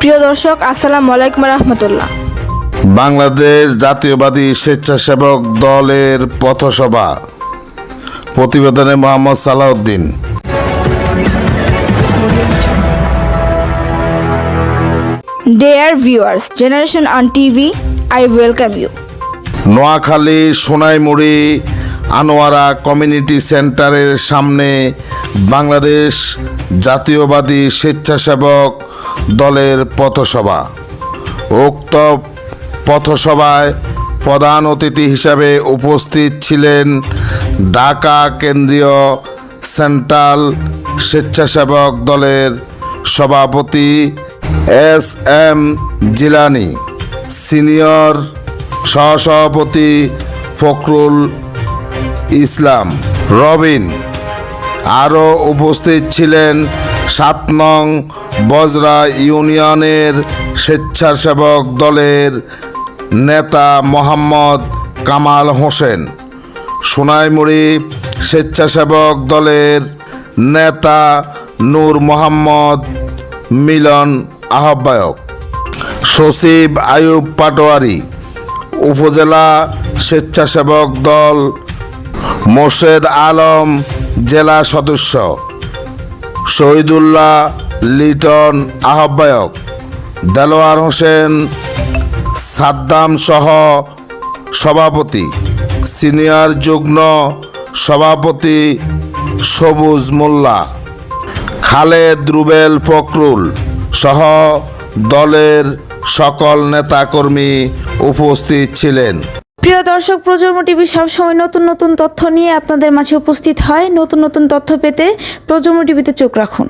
প্রিয় দর্শক আসসালামু আলাইকুম রহমতুল্লাহ। বাংলাদেশ জাতীয়বাদী স্বেচ্ছাসেবক দলের পথসভা। প্রতিবেদনে Mohammad Salauddin. Dear viewers, generation on TV I welcome you. Noakhali Sonaimuri Anowara community সেন্টারের সামনে বাংলাদেশ জাতীয়বাদী স্বেচ্ছাসেবক দলের পথসভা। উক্ত পথসভায় প্রধান অতিথি হিসাবে উপস্থিত ছিলেন ঢাকা কেন্দ্রীয় সেন্ট্রাল স্বেচ্ছাসেবক দলের সভাপতি এস এম জিলানি, সিনিয়র সহসভাপতি ফখরুল ইসলাম, রবিন আরও উপস্থিত ছিলেন সাত নং বজরা ইউনিয়নের স্বেচ্ছাসেবক দলের নেতা মোহাম্মদ কামাল হোসেন, সোনাইমুড়ি স্বেচ্ছাসেবক দলের নেতা নূর মোহাম্মদ মিলন আহ্বায়ক, সচিব আয়ুব পাটোয়ারি, উপজেলা স্বেচ্ছাসেবক দল মোর্শেদ আলম জেলা সদস্য, শহীদুল্লাহ লিটন আহ্বায়ক, দেলোয়ার হোসেন সাদ্দাম সহ সভাপতি, সিনিয়র যুগ্ম সভাপতি সবুজ মোল্লা, খালেদ রুবেল ফখরুল সহ দলের সকল নেতাকর্মী উপস্থিত ছিলেন। প্রিয় দর্শক, প্রজন্ম টিভি সবসময় নতুন নতুন তথ্য নিয়ে আপনাদের মাঝে উপস্থিত হয়। নতুন নতুন তথ্য পেতে প্রজন্ম টিভিতে চোখ রাখুন।